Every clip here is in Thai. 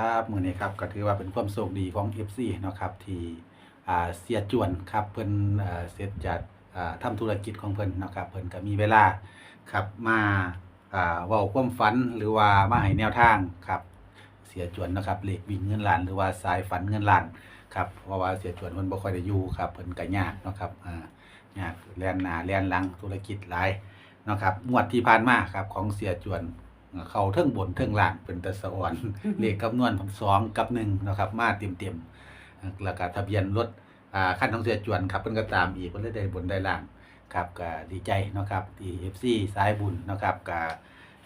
ครับมือนี้ครับก็ถือว่าเป็นความโชคดีของ FC เนาะครับที่เสียจวนครับเพิ่นอ่าเสร็จจากอ่าทำธุรกิจของเพิ่นเนาะครับเพิ่นก็มีเวลาครับมาอ่าเว้าความฝันหรือว่ามาให้แนวทางครับเสียจวนนะครับเลขวิ่งเงินล้านหรือว่าสายฝันเงินล้านครับเพราะว่าเสียจวนเพิ่นบ่ค่อยได้อยู่ครับเพิ่นก็ยากเนาะครับอ่ายากแล่นหน้าแล่นหลังธุรกิจหลายเนาะครับงวดที่ผ่านมาครับของเสียจวน เขาเทิงบนเทิงล่างเป็นตะสะอ่อนเลขคำนวณสองกับหนึ่งนะครับ มาเต็มเต็มๆแล้วก็ทะเบียนรถอ่าขั้นของเสียจวนครับเพิ่นก็ตามอีกเพิ่นเลยได้บนได้ล่างครับก็ดีใจเนาะครับที่ FC สายบุญเนาะครับก็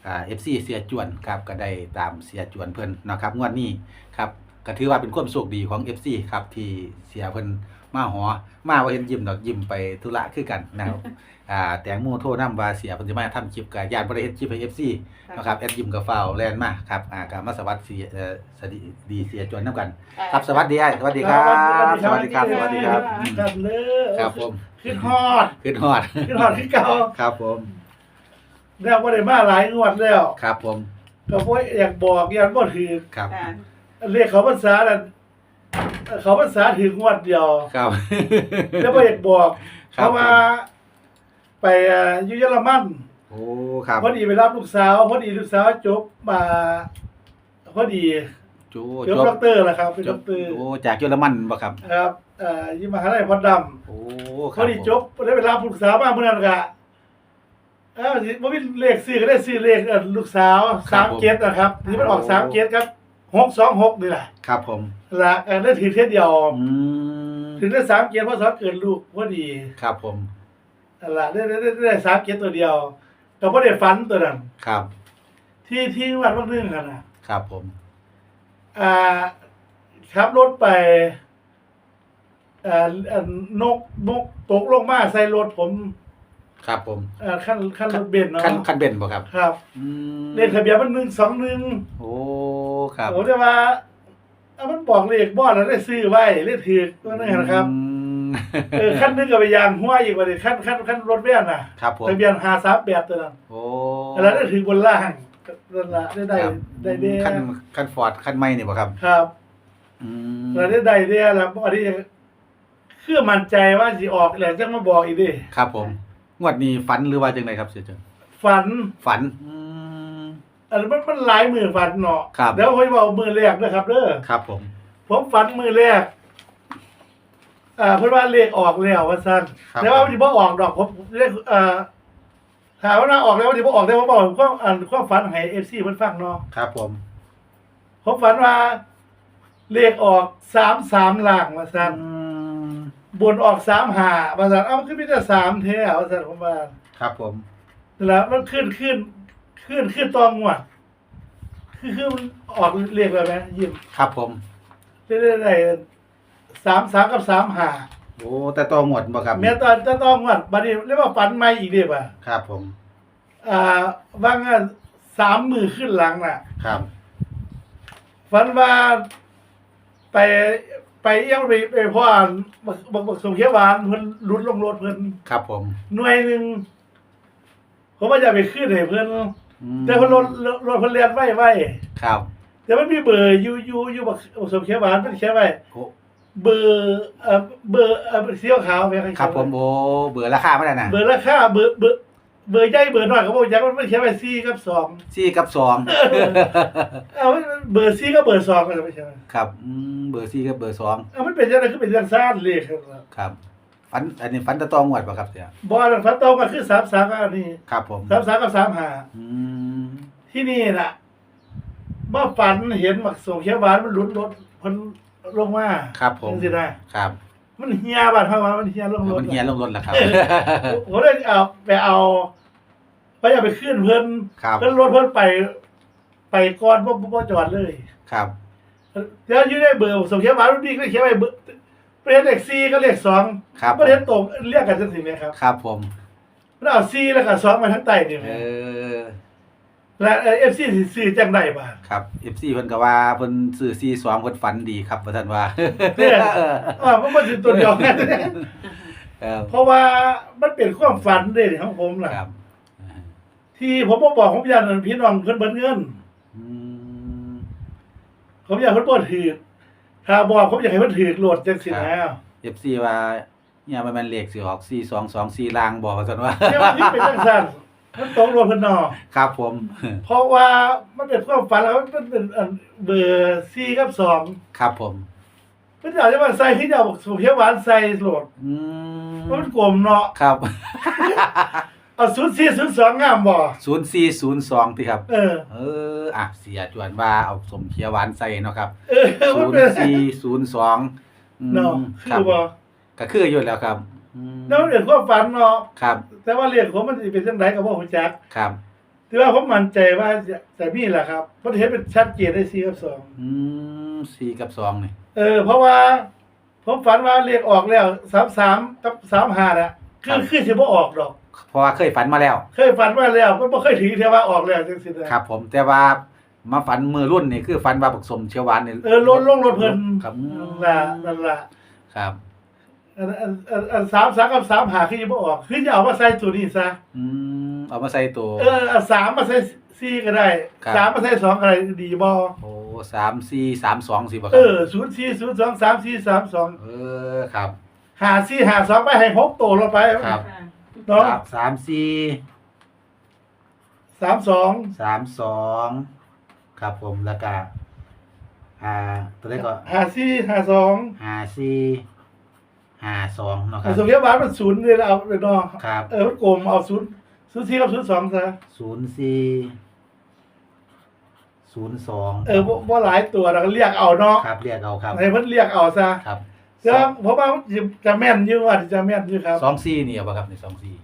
อ่า FC เสียจวนครับก็ได้ตามเสียจวนเพิ่นเนาะครับงวดนี้ครับก็ถือว่าเป็นความโชคดีของ FC ครับที่เสียเพิ่น มาหอ มาว่าเห็นยิ้มดอกยิ้มไปธุระคือกันนะครับ อ่าแตงโมโทรนำว่าเสียเพิ่นสิมาทำคลิปกับญาติบ่ได้เฮ็ดคลิปให้ FC นะครับแอดยิมกับฟาวแลนมาครับอ่ากามาสวัสดีเอ่อสวัสดีดีเสียจวนน้ำกัน ครับสวัสดีไอ้สวัสดีครับ สวัสดีครับสวัสดีครับอืมกันเลยครับผมขึ้นฮอดขึ้นฮอดขึ้นฮอดที่เก่าครับผม แล้วบ่ได้มาหลายงวดแล้ว ครับผมก็บ่อยากบอกยันบ่ถือครับ ค่ะ เรียกเขาภาษานั่น เขาภาษาถึงงวดเดียว ครับ แล้วบ่อยากบอกครับเพราะว่าไปเอ่ออยู่เยอรมันโอ้ครับพอดีไปรับลูกสาวพอดีลูกสาวจบมาพอดีจูจบจบด็อกเตอร์แล้วครับเป็นจด็บอกเตอร์โอ้จากเยอรมันบ่ครับครับเอ่อยี่มหาลัยพอดำโอ้พอดีจบได้เวลาปรึกษาบ้างเมื่อนั้นกะเออบ่มีเลขซื้อก็ได้ซื้อเลขเอ่อลูกสาวสามเกตนะครับที่มันออกสามเกตครับ หกสองหกนี่แหละครับผมละเออได้ถือเทียเดียวอืมถึงได้สามเกตเพราะสอเกิดลูกพอดีครับผมนั่นละได้ได้ได้ได้สามเกตตัวเดียวก็บ่ได้ฝันตัวนั้นครับที่ที่วัดวัดนึงกันนะครับผมอ่าขับรถไปอ่าอ่านกนกตกลงมาใส่รถผม ครับผมอ่าขั้นขั้นรถเบนซ์เนาะคันคันเบนบ่ครับครับอืมเลขทะเบียนมันหนึ่งสองหนึ่งโอ้ครับโอ้แต่ว่าเอามันบอกเลขบอดแล้วได้ซื้อไว้เลขถือว่านั่นนะครับอืมเออขั้นหนึงกับไปยางหัวอีกว่าดิขั้นขั้นขั้นรถเบี้ยน่ะครับผมทะเบียนหาสามแปดตัวนั้นโอ้แล้วได้ถือบนล่างนั่นละได้ได้ครับได้เดียคันคันฟอร์ดคันไม่นี่บ่ครับครับ อืมแล้วได้ได้เดียแล้วอันนี้คือมั่นใจว่าสิออกแล้วจะมาบอกอีกดิครับผม งวดนี้ฝันหรือว่าจังไดครับเสียจังฝันฝันอืม อันนั้นมันมันหลายมือฝันเนาะครับแล้วค่อยบอกมือแรกนะครับเด้อครับผม ผมฝันมือแรกอ่าเพื่อนว่าเลขออกแล้วว่าสั้นครับ แต่ว่าวันที่พ่อออกดอกผมเลขเอ่อถามว่าน่าออกแล้ววันที่พ่อออกแต่ว่าบอกผมก็อ่านความฝันให้เอฟซีเพิ่นฟังเนาะครับผม ผมฝันว่าเลขออกสามสามล่างว่าสั้นอืม บนออกสามหาว่าสั้นเอ้ามันขึ้นมีแต่สามแท้ว่าสั้นผมว่าครับผมนั่นแหล้วมันขึ้นขึ้น ขึ้นขึ้นตองว่ะคือคือมันออกเลขเลยไหมยิ้มครับผมได้ได้ได้สามสามกับสามหาโอ้แต่ต่อหมวดบ่ครับแม่ตอนจะต้องว่าบัดนี้เรียกว่าฝันใหม่อีกเด้ป่ะครับผม อ่าว่างานสามมือขึ้นหลังน่ะ ครับฝันว่าไป ไปเอี้ยังไปไปพ่อบักบักบักสมเขียวหวานเพิ่นหลุดลงรถเพิ่นครับผมหน่วยหนึงผมว่าจะไปขึ้นให้เพิ่นอืมแต่เพิ่นรถรถรถเพิ่นเรียนไว้ไว้ครับแต่มันมีเบอร์อยู่อยู่อยู่บักบักสมเขียวหวานเพิ่นเขียนไว้โอ้เบอร์เอ่อเบอร์เอ่อสีขาวๆแม่นครับผมโอ้เบื่อราคาไม่ได้นะเบอร์ราคาเบอร์เบอร์ เบอร์ใหญ่เบอร์น้อยก็บ่จักมันเขียนไว้4กับ2สี่กับสองเอาเบอร์ซีก็เบอร์สองก็ไม่ใช่ไหมครับอืมเบอร์สี่กับเบอร์สองเอามันเป็นยังไงคือเป็นเรื่องซ่านเลยครับครับฝันอันนี้ฝันแต่ต่อหมวดบ่ครับเสียบอลพัดโตมาคือสามสามอันนี้ครับผมสามสามกับสามหาอืมที่นี่น่ะเมื่อฝันเห็นหมักส่งเขียวหวานมันหลุดรถมันลงมาครับผมจังสินะครับ มันเฮียบาดเข้ามามันเฮียลงรถมันเฮียลงรถแล้วครับผมเลยเอาไปเอาไปเอาไปขึ้นเพิ่นครับเพิ่นรถเพิ่นไป ไปก่อนบ่บ่บ่จอดเลย ครับเดี๋ยวอยู่ได้เบอร์ส่งเขียวหวานมันมีก็เขียนไว้เบอร์เป็นเลขสี่ก็เลขสองครับประเด็นตรงเรียกกันจังสิไหมครับ ครับผมเราเอาซีแล้วก็สองมาทั้งไตนี่ไหมเออ และเอฟซีซื้อจังไดบ้างครับ FC เพิ่นก็ว่าเพิ่นซื้อ42เพิ่นฝันดีครับว่าท่านว่าเนี่ยอ่ามันมาถึงตัวเดียวกันเออเพราะว่ามันเป็นความฝันเด้ของผมล่ะครับที่ผมบ่บอกผมยันพี่น้องเพิ่นเบิดเงิน อืม ผมอยากให้เพิ่นบ่ถือถ้าบอกผมอยากให้เพิ่นถือโหลดจังซี่นะเอฟซีว่าเนี่ยมันแมันเลขสิออกสี่สองสองสี่ลางบอกว่าซั่นว่าแต่ว่าที่เป็นจังซั่น มันตรงโหลดเพิ่นเนาะครับผม เพราะว่ามันเป็นความฝันแล้วมันเป็นอันเบอร์4กับ2ครับผมเพิ่นอยากจะมาใส่ที่จะเอาสุเขียวหวานใส่โหลดอืมเพราะมันกลมเนาะครับ เอา04 02งามบ่ศูนย์สี่ศูนย์สองที่ครับ เออ เออ อะ เสียจวนว่าเอาสมเขียวหวานใส่เนาะครับ เออศูมันนเป็นย์สี่ศูนย์สองเนาะคคืรับอบ่ก็คืออยู่แล้วครับ อืมแล้วมันเป็นความฝันเนาะครับ แต่ว่าเรียกผมมันสิเป็นจังไดก็บ่ฮู้จักครับแต่ว่าผมมั่นใจว่าจะจะมีแหละครับเพราะเห็นเป็นชัดเจนได้4กับ2อืมสี่กับสองนี่เออ เพราะว่า ผมฝันว่าเรียกออกแล้ว33กับ35น่ะคือคือสิบ่ออกดอก เพราะว่าเคยฝันมาแล้ว เคยฝันมาแล้วมันบ่เคยถือเทว่าออกแล้วจังซี่นะครับ ผมแต่ว่ามาฝันมือรุ่นนี่คือฝันว่าผสมเชียวหวานนี่เออลดลงรถเพิ่นครับนั่นล่ะนั่นล่ะครับ อันอันอันอัน33กับ35คือสิบ่ออกคือจะเอามาใส่ตัวนี้ซะอืมเอามาใส่ตัว เอออัน3มาใส่4ก็ได้ครับ3มาใส่2ก็ได้ดีบ่โอ้สามสี่สามสองสิบ่คเอรับอ04 02 34 32เออครับ54 52ไปให้หกตัวลงไปครับเนาะสามสามสี่32สามสองครับผมแล้วก็อ่าตัวเลขก็54 52ห้าสี่ห้าส องเนาะคไอ้รับสมเด็จบาทมันศูนย์เลยเอาไปเนาะครับ เออมันกลมเอาศูนย์ศูนย์สี่กับศูนย์สองซะศูนย์สี่ศูนย์สองเออบ่บ่หลายตัวเราก็เรียกเอาเนาะครับเรียกเอาครับ ให้เพิ่นเรียกเอาซะครับแล้วเพราะว่ามันจะแม่นอยู่ว่าจะแม่นอยู่ครับ สองสี่นี่เอาป่ะครับในสองสี่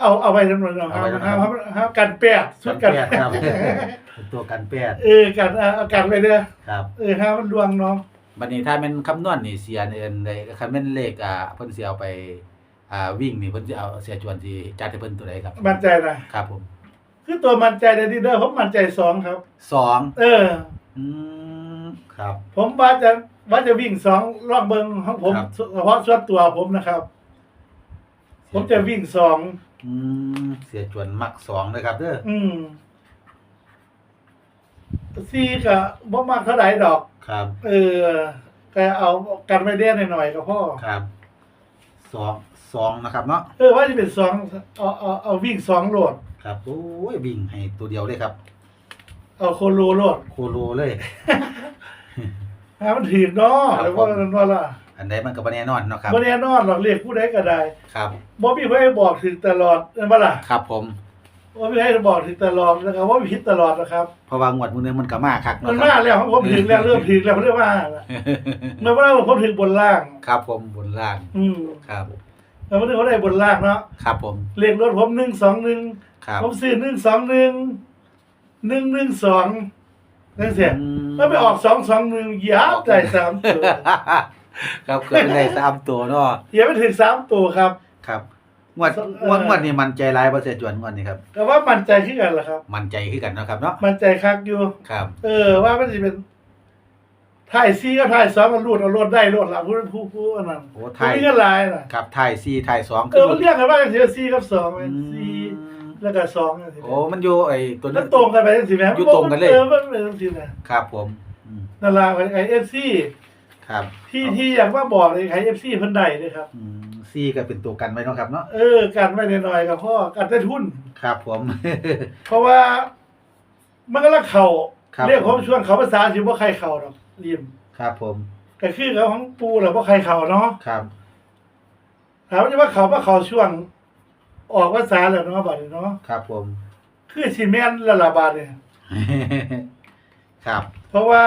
เอาเอาไว้จำนวนเนาะเอาไว้จำนวนห้ามห้ามห้ามกันแปดชุดกันแปดครับเป็นตัวกันแปดเออกันเอาเอากันไปเด้อครับ เออห้ามมันดวงเนาะ บัดนี้ถ้าเป็นคำนวณนี่เสียเอินได้คันแม่นเลขอ่าเพิ่นสิเอาไปอ่าวิ่งนี่เพิ่นสิเอาเสียจวนสิจัดให้เพิ่นตัวใดครับ มั่นใจนะครับผมคือตัวมั่นใจในที่เด้อผมมั่นใจสองครับ สองเออ อืมครับ ผมว่าจะว่าจะวิ่งสองรอบเบิงของผมครับ เฉพาะส่วนตัวผมนะครับ ผมจะวิ่งสองอืมเสียจวนมักสองเลยครับเด้ออืม ซี่ก็บ่มากเท่าไหร่ดอก ครับ เออแต่เอากันไว้เด้หน่อยๆก็พอครับสองสองนะครับเนาะเออว่าจะเป็นสองเอาเอาเอาวิ่งสองโหลด ครับโอ้ยวิ่งให้ตัวเดียวเลยครับ เอาโคโลโหลดโคโลเลยหามันถีบเนาะครับหรือว่านั่นว่าล่ะอันใดมันก็บ่แน่นอนเนาะครับบ่แน่นอนหรอกเรียกผู้ใดก็ได้ ครับบ่มีใครบอกถึงตลอดนั่นบ่ล่ะครับผม บ่มีใครบอกถึงตลอดนะครับว่าผิดตลอดนะครับ เพราะว่างวดมื้อนึงมันก็มาคักมันเนาะคมารับแล้วผมถึงแล้วเริ่มถึงแล้วเรียกว่ามันว่าผมถึงบนล่าง ครับ ผมบนล่าง อืมครับแล้วมันถึงว่าได้บนล่างเนาะครับผมเลขรถผมหนึ่งสองหนึ่งครับผมซื้อหนึ่งสองหนึ่งหนึ่งหนึ่งสองนั่นเสียมันไปออกสองสองหนึ่งยาบได้สามตัวครับเกิดได้สามตัวเนาะอย่าไปถึงสามตัวครับ ครับ งวดเอ่องวดงวดนี้มันใจร้ายบ่เสียจวนงวดนี้ครับแต่ว่ามั่นใจขึ้นกันเหรอครับ มันใจคือกันเนาะครับเนาะมั่นใจคักอยู่ ครับ เออ ว่ามันจะเป็นถ่ายซีก็ถ่ายสองมันรูดเอารถได้รถละผู้ผู้ผู้อันนั้นโอ้ผู้ไทยนี้ก็ลายน่ะครับไทย4ไทย2เออมันเรียกกันว่าเสียซีกับสองอืซีมแล้วก็สองจังซี่โอ้มันอยู่ไอ้ตัวแล้นั้วนตรงกันไปจังซี่แม่อยู่ตรงกันเลยเออมันเป็นจังซี่นะครับผมอืมนั่นล่ะไอ้เอฟซีครับ ที่ที่อยากว่าบอกเลยไอ้เอฟซีเพิ่นได้เลยครับอืม ซีก็เป็นตัวกันไว้เนาะครับเนาะเออกันไว้หน่อยๆกับพ่อกันได้ทุน ครับผม เพราะว่ามันก็ละเข่าครับเรียกผมช่วงเขาภาษาสิบ่ใครเข่าดอกริมครับผมก็คือเขาของปูแหละบ่ใครเข่าเนาะครับถามว่าเขาบ่เข่าช่วง ออกภาษาแล้วเนาะบัดนี้เนาะครับผม คือสิแม่นและละบาดเนี่ยครับ เพราะว่า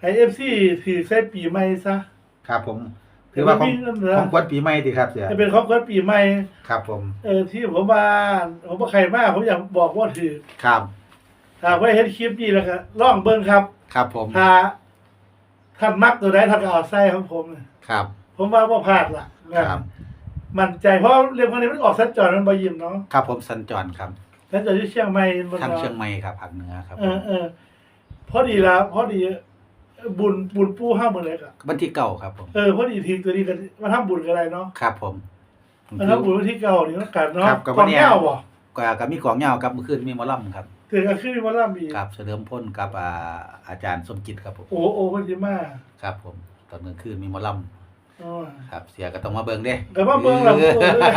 ไอ้ FC ถือใส่ปีใหม่ซะครับผม ถือว่าของเดี๋ยวมันมีเงินเหลือของขวัญปีใหม่ดีครับเสียจะเป็นของขวัญปีใหม่ครับผม เออที่ผมว่าผมบ่ใครมาผมอยากบอกว่าถือครับถ้าไว้เฮ็ดคลิปนี้แล้วก็ลองเบิ่งครับ ครับผมถ้าท่านมักตัวใดท่านก็เอาใส่ของผมเนี่ยครับ ผมว่าบ่พลาดล่ะครับมั่นใจเพราะเรื่องพวกนี้มันออกสัญจรมันบ่ยิ้มเนาะครับผมสัญจรครับสัญจรที่เชียงใหม่มันทางเนาะเชียงใหม่ครับภาคเหนือครับ เออเออพอดีละพอดี บุญบุญปู่ห้ามื้อเลยก็วันที่เก่าครับผม เออพอดีทีตัวนี้ก็มาทำบุญก็ได้เนาะครับผมมาทำบุญวันที่เก่านี่มันกันเนาะครับกับกวัอนงเนี้ยแก้วบ่ก็ก็มีของเหงาครับเมื่อคืนมีหมอลำครับถึงก็ขึ้นมาล่ำอีกครับเฉลิมพลกับอ่าอาจารย์สมจิตครับผมโอ้โอ้คนที่มา ครับผมตอนกลางคืนมีหมอลอ๋อำ ครับเสียก็ต้องมาเบิ่งเด้ก็มาเบิ่งล่ะโอ้ย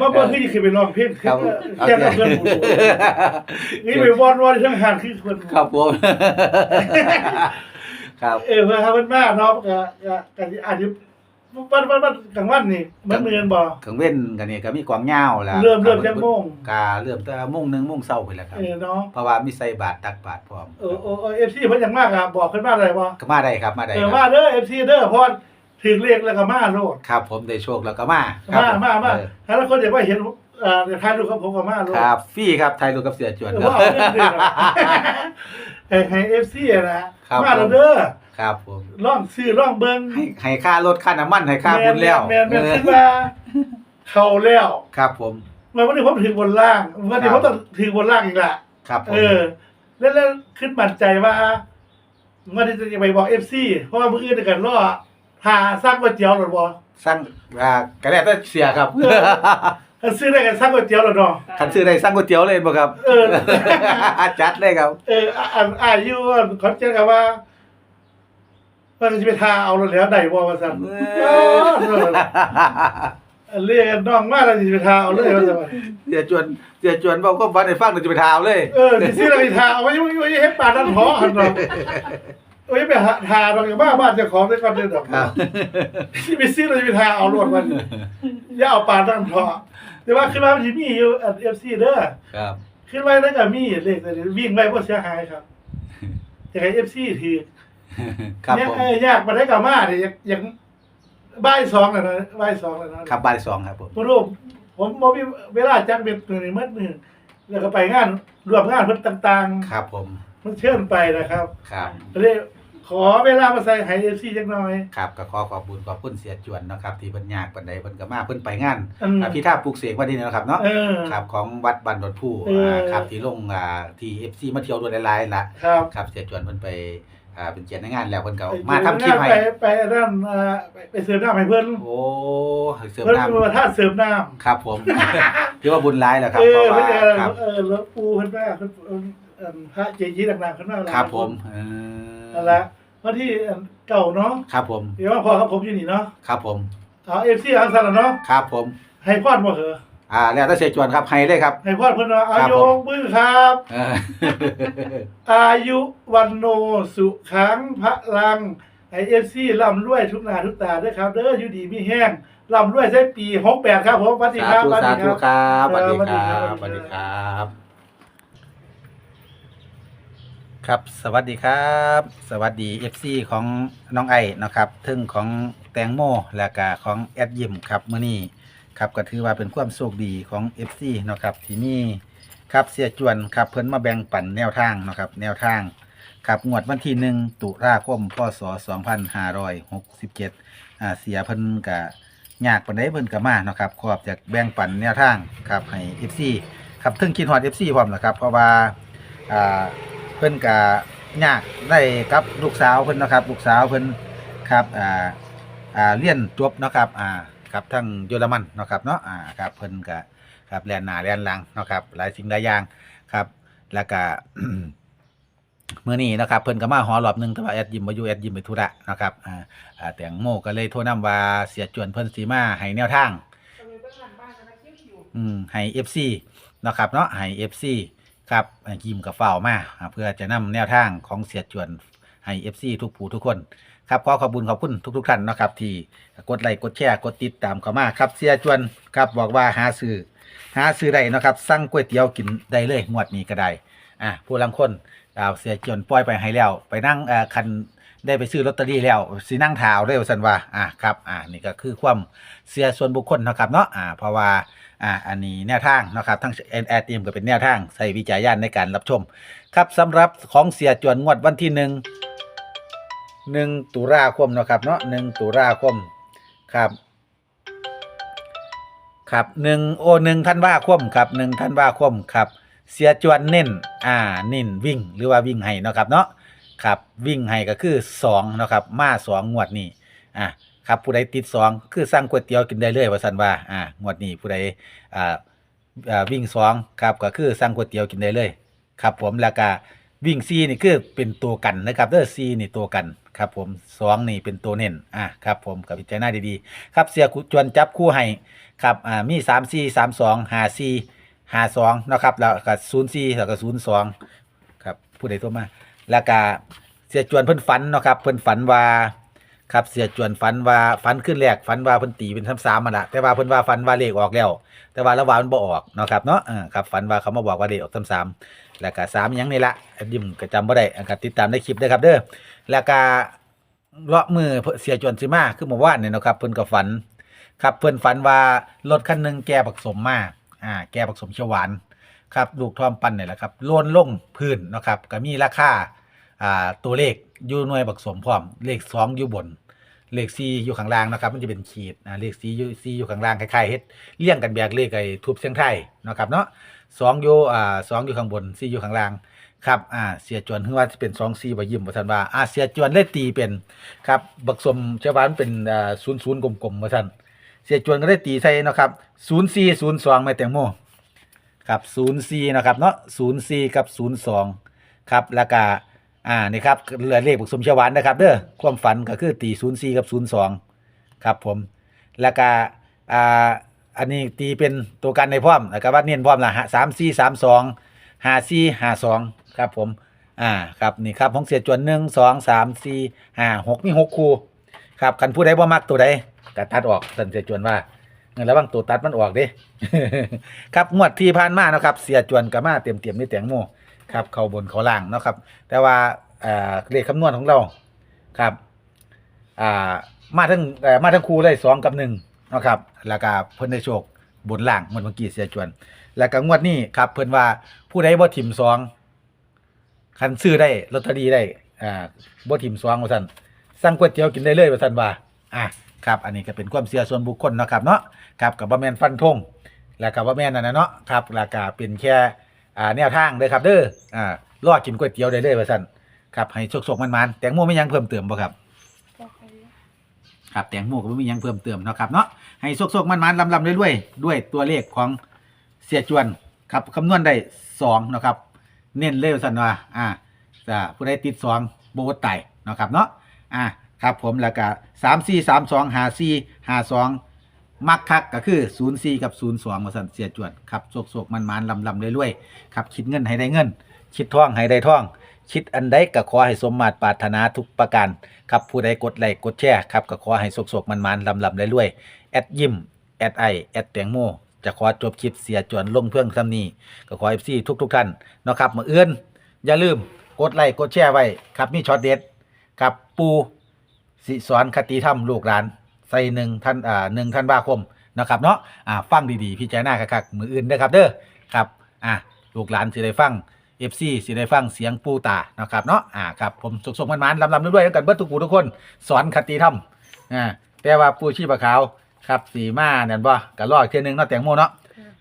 มาเบิ่งคือสิขึ้นไปร้องเพลงครัแค่กับเพื่อนหมู่นี่ไปวอนวอนทั้งหานคือคนครับผมครับเออเพื่อให้มันมาเนาะก็ก็ก็สิอาจจะวันวันวันกลางวันนี่มันเหมือนบ่เครื่องเว้นกันนี่ก็มีกวางยาวแล้วเริ่มเริ่มจากโมงกาเริ่มแต่โมงหนึงโมงเช้าไปแล้วครับเออเนาะเพราะว่ามีใส่บาตรตักบาตรพร้อมเออเออเออ FC เพิ่นอยากมากอะบอกเพิ่นมาได้บ่ก็มาได้ครับมาได้เอคอรับมาเด้อ FC เด้อเพราะ ถึงเรียกแล้วก็มาโลดครับ ผมได้โชคแล้วก็มาครัมาบมามาเออถ้าคนอยากว่าเห็นเอ่อถ่ายรูปกับผมก็มาโลด ครับฟรีครับไทยรูปกับเสียจวนเออครับว่าเอาเรื่องเดือดอะให้ให้ FC อะนะ ครับ มาแล้วผมเด้อครับผมลองซื้อลองเบิ่งให้ให้ค่ารถค่าน้ำมันให้ค่าบุญแล้วแม่นแม่นแม่นขึ้นมาเข้าแล้วครับผมแล้ววันนี้ผมถึงบนล่างวันนี้ครัผบมต้องถึงบนล่างอีกละครับผมเออ แล้วแล้วขึ้นมั่นใจว่าวันนี้จะไปบอกเอฟซีเพราะว่าเมื่ออื่นกันรอ หาสร้างก๋วยเตี๋ยวหรือบ่สร้างอ่ากระแดแต่เสียครับถ้าซื้อได้กันสร้างก๋วยเตี๋ยวหรือเนาะคันซื้อได้สร้างก๋วยเตี๋ยวเลยบ่ครับ เออ จัดเลยครับ เอออะอ่านอ่านอยู่ขอนแก่นกับว่าว่าจะไปทาเอาแล้วได้บ่ว่าซั่นเออเรียกน้องมาแล้วจะไปทาเอาเลยว่าซั่นเสียจวนเสียจวนบอกก็ฟันให้ฟังเดี๋ยวจะไปทาวเลย เออที่ซื้ออะไรทาเอาไว้ไว้ไว้ให้ปาดันหอหันเนาะ ไว้ไปหาทาดอกจากบ้านบ้านเจ้าของได้ก่อนเด้อดอกครับที่ไปซื้อเราจะไปทาเอารวดมันอย่าเอาปาดันหอแต่ว่าขึ้นมามันสิมีอยู่อัน FC เด้อครับขึ้นไว้แล้วก็มีเลขแต่วิ่งไว้บ่เสียหายครับอยากให้ FC ถือครับเนี่ยผมเอ้ยยากมาได้กับมาเนี่ยอยากอยากบ่ายสองแล้วนะบ่ายสองแล้วนะครับบ่ายสองครับผมบ่รู้ผมบ่มีเวลาจักเป็นตัวนี้มื้อนึงแล้วก็ไปงานรวมงานเพิ่นต่างครับ ผมๆมันเชิญไปนะครับ ครับเลยข อเวลามาใส่ให้ FC จักหน่อย ครับก็ขอขอบคุณขอบคุณเสียจวนนะครับที่เพิ่นยากปานใดเพิ่นก็มาเพิ่นไปงานอืมอ่าพิธาปลูกเสกวันนี้นะครับเนาะเออ ครับของวัดบ้านดอนผู้เอออ่าครับที่ลงอ่าที่ FC มาเที่ยวด้วยหลายๆล่ะครับ ครับเสียจวนเพิ่นไปอ่าเป็นเกียรติในงานแล้วเพิ่นก็มาทำคลิปให้ ไปไปนั่นอ่าไปไปเสริมน้ำให้เพิ่นโอ้เสริมเพิ่นน้ำเป็นประธานเสริมน้ำครับผมถือว่าบุญร้ายแหละครับเอเพอราะไม่ว่าใช่อะไรครับเออหลวงปู่เพิ่นว่าเพิ่นเอิ่มเอิ่มพระเจดีย์ต่างๆเพิ่นว่าหลายครับผมเอนั่นอแหละ วันที่อันเก่าเนาะครับผม เดี๋ยวว่าพอครับผมอยู่นี่เนาะครับผม เอาเอฟซีอังสันล่ะเนาะครับผม ให้พรบ่เหรออ่า แล้วถ้าเสียจวนครับให้เลยครับ ให้พรเพิ่นว่าอาครับยุผมมือครับ เออ อายุวันโนสุขังพระลังไอเอฟซีร่ำรวยทุกหนาทุกตาเด้อครับเด้ออยู่ดีมีแห้งร่ำรวยใช้ปี68ครับผมสวัสดีสาครับธุสวัสสาดีคธุรับครับสวัสดีเออครับสสวัวัสสดีดีคครัรับ ครับสวัสดีครับ สวัสดี FC ของน้องไอ้นะครับทึ่งของแตงโมและก็ของแอดยิมครับมื้อนี้ครับก็ถือว่าเป็นความโชคดีของ FC เนาะครับที่นี่ครับเสียจวนครับเพิ่นมาแบ่งปันแนวทางเนาะครับแนวทางครับงวดวันที่หนึ่งตุลาคมพศ2567อ่าเสียเพิ่นก็ยากปานใดเพิ่นก็มาเนาะครับขอบจากแบ่งปันแนวทางครับให้ FC ครับถึงคิดฮอด FC พร้อมแล้วครับเพราะว่าอ่า พิ่นก็ยากได้กับลูกสาวเพิ่นนะครับ ลูกสาวเพิ่นครับอ่าอ่าเรียนจบนะครับอ่าครับทั้งเยอรมันนะครับเนาะอ่าครับเพิ่นก็ครับแลนหนาแลนหลังนะครับหลายสิ่งหลายอย่างครับ แล้วก็มื้อนี้นะครับเพิ่นก็มาหอรอบหนึงแต่ว่าแอดยิมบ่อยู่แอดยิมไปธุระนะครับอ่าอ่าแตงโมก็เลยโทรนํว่าเสียจวนเพิ่นสิมาให้แนวทาง อืมให้ FC เนะครับเนาะให้ FC ครับให้ยิมกับเฝ้าวมาเพื่อจะนำแนวทางของเสียจวนให้ FC ทุกผู้ทุกคน ครับขอขอบคุณขอบคุณทุกๆท่านนะครับ ที่กดไลค์กดแชร์กดติดตามเข้ามาครับเสียจวนครับบอกว่าหาซื้อหาซื้อได้นะครับ สั่งก๋วยเตี๋ยวกินได้เลยงวดนี้ก็ได้อะผู้ลังคนเอาเสียจวนปล่อยไปให้แล้ว ไปนั่งคันได้ไปซื้อลอตเตอรี่แล้วสินั่งถาวเร็วสันว่าอะครับอะนี่ก็คือความเสียส่วนบุคคลนะครับเนาะอ่าเพราะว่า อ่าอันนี้แนวทางนะครับทั้งแอนแอทีมก็เป็นแนวทางใส่วิจารณญาณในการรับชม ครับสำหรับของเสียจวนงวดวันที่หนึ่งหนึ่งตุลาคมนะครับเนาะหนึ่งตุลาคมครับ ครับหนึ่งโอหนึ่งธันว่าคมครับหนึ่งธันว่าคมครับ เสียจวนเน้นอ่าเน้นวิ่งหรือว่าวิ่งให้นะครับเนาะครับวิ่งให้ก็คือสองนะครับมาสองงวดนี้อะ ครับผู้ใดติดสองคือสั่งก๋วยเตี๋ยวกินได้เลยว่าสันว่าอ่างวดนี้ผู้ใดอ่าอ่าวิ่งสองครับก็คือสั่งก๋วยเตี๋ยวกินได้เลยครับผมแล้วก็วิ่งซีนี่คือเป็นตัวกันนะครับเด้อซีนี่ตัวกันครับผมสองนี่เป็นตัวเน้นอะครับผมกับพิจารณาดีๆครับเสียจวนจับคู่ให้ครับอ่ามี3 4 3 2 5 4 5 2นะครับแล้วก็0 4แล้วก็0 2ครับผู้ใดโทรมาแล้วก็เสียจวนเพิ่นฝันเนาะครับเพิ่นฝันว่า ครับเสียจวนฝันว่าฝันขึ้นแรกฝันว่าเพิ่นตีเป็นซ้ำๆมาละแต่ว่าเพิ่นว่าฝันว่าเลขออกแล้ว แต่ว่าระหว่างมันบ่ออกเนาะครับเนาะเออครับฝันว่าเขามาบอกว่าเลขออกซ้ำๆแล้วก็สามยังนี่ละยิมก็จำบ่ได้ก็ติดตามในคลิปเด้ครับเด้อแล้วก็เลาะมือเสียจวนสิมาคือเมื่อวานเนี่ยนะครับเพิ่นก็ฝัน ครับเพิ่นฝันว่ารถคันหนึ่งแก่บักสมมาอ่าแก่บักสมเขียวหวานครับลูกทอมปันเนี่ยแหละครับโลนลงพื้นนะครับก็มีราคาอ่าตัวเลขอยู่หน่วยบักสมพร้อมเลขสองอยู่บน เลขสี่อยู่ข้างล่างนะครับ มันจะเป็นขีดอ่าเลขสี่อยู่สี่อยู่ข้างล่างคล้ายๆเฮ็ดเลี่ยงกันแบบเลขไอ้ทูบเสียงไทยนะครับเนาะสองอยู่อ่าสองอยู่ข้างบนสี่อยู่ข้างล่างครับอ่าเสียจวนคือว่าจะเป็นสองสี่บ่ยิ้มว่าซั่นว่าอ่าเสียจวนเลยตีเป็นครับบักสมเชาวบ้านเป็นอ่าศูนย์ศูนย์กลมๆว่าซั่นเสียจวนก็ได้ตีใส่นะครับศูนย์สี่ศูนย์สองไม่แตงโมครับ04นย์ซีนะครับเนาะ04กับ02ครับแล้วก็ อ่านี่ครับเหลือเลขบุกสมชวานนะครับเด้อความฝันก็คือตี04กับ02ครับผมแล้วก็อ่าอันนี้ตีเป็นตัวกันในพร้อมแล้วก็ว่าเน้นพร้อมล่ะฮะ3432 5452ครับผมอ่าครับนี่ครับของเสียจวน1 2 3 4 5 6มี6คู่ ครับคันผู้ใดบ่มักตัวใดก็ตัดออกสันเสียจวนว่าเงินระวังตัวตัดมันออกด้ครับงวดที่ผ่านมานะครับ เสียจวนกับมาเตรียมเตรียมนี่แตงโม ครับเขาบนเขาล่างเนาะครับ แต่ว่าอ่าเลขคำนวณของเราครับอ่ามาทั้งเอ่อมาทั้งคู่เลยสองกับหนึ่งเนาะครับแล้วก็เพิ่นได้โชคบนล่างงวดเมื่อกี้เสียจวน แล้วก็งวดนี้ครับ เพิ่นว่าผู้ใดบ่ถิ่มสองคันซื้อได้ลอตเตอรี่ได้อ่าบ่ถิ่มสองว่าซั่นสั่งก๋วยเตี๋ยวกินได้เลยว่าซั่นว่าอะครับ อันนี้ก็เป็นความเชื่อส่วนบุคคลเนาะครับเนาะครับกับบ่แม่นฟันธงแล้วก็บ่แม่นนั่นนะเนาะครับแล้วก็เป็นแค่ อ่าแนวทางเด้อครับเด้ออ่ารอกินก๋วยเตี๋ยวได้เลยว่าซั่นครับให้โชคๆมันๆแตงโมไมีหยังเพิ่มเติมบ่ครับ ครับแตงโมก็บ่มีหยังเพิ่มเติมเนาะครับเนาะให้โชคๆมันๆลำๆรวยๆด้วยตัวเลขของเสียจวนครับคำนวณได้2เนาะครับ เน้นเลยว่าซั่นว่าอ่าจะผู้ใดติด2บ่อดตายเนาะครับเนาะอ่าครับผมแล้วก็3 4 3 2 5 4 5 2 มักคักก็คือ0 4กับ0 2มาสั่นเสียจวนครับโศกโศกมันมันลำลำเรื่อยๆครับคิดเงินให้ได้เงิน คิดท่องให้ได้ท่อง คิดอันใดก็ขอให้สมมาตรปรารถนาทุกประการครับผู้ใดกดไลค์กดแชร์ครับก็ขอให้โศกโศกมันมันลำลำเรื่อยๆแอดยิ้มแอดไอแอดแตงโมจะขอจบคลิปเสียจวนลงเพื่องซ้ำนี้ก็ขอเอฟซีทุกทุกๆท่านนะครับมืออื่นอย่าลืมกดไลค์กดแชร์ไว้ครับมีช็อตเด็ดครับปูสิสอนคติธรรมลูกหลาน ใส่หนึ่งท่านอ่าหนึ่งท่านบาคมนะครับเนาะอ่าฟังดีๆพี่แจารณาคักๆมืออื่นเด้อครับเด้อครับอ่าลูกหลานสิได้ฟังเอฟซีสิได้ฟังเสียงปูตานะครับเนาะอ่าครับผมสุขๆมันๆลำๆด้วยๆกันเบิดทุกผู้ทุกคนสอนคติธรรมอ่าแต่ว่าปูชีพขาวครับสีมาเนี่ยบ่ก็รออีกเทื่อนึงเนาะแตงโมเนาะ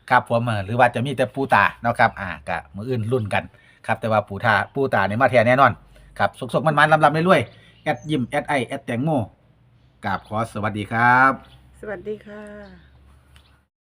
ครับผมหรือว่าจะมีแต่ปูตาเนาะครับอ่ากะมืออื่นรุ่นกันครับแต่ว่าปูตาปูตาเนี่ยมาแท้แน่นอนครับสุขๆมันๆลำๆด้วยๆแอดยิมแอดไอแอดแตงโม กราบขอสวัสดีครับ สวัสดีค่ะ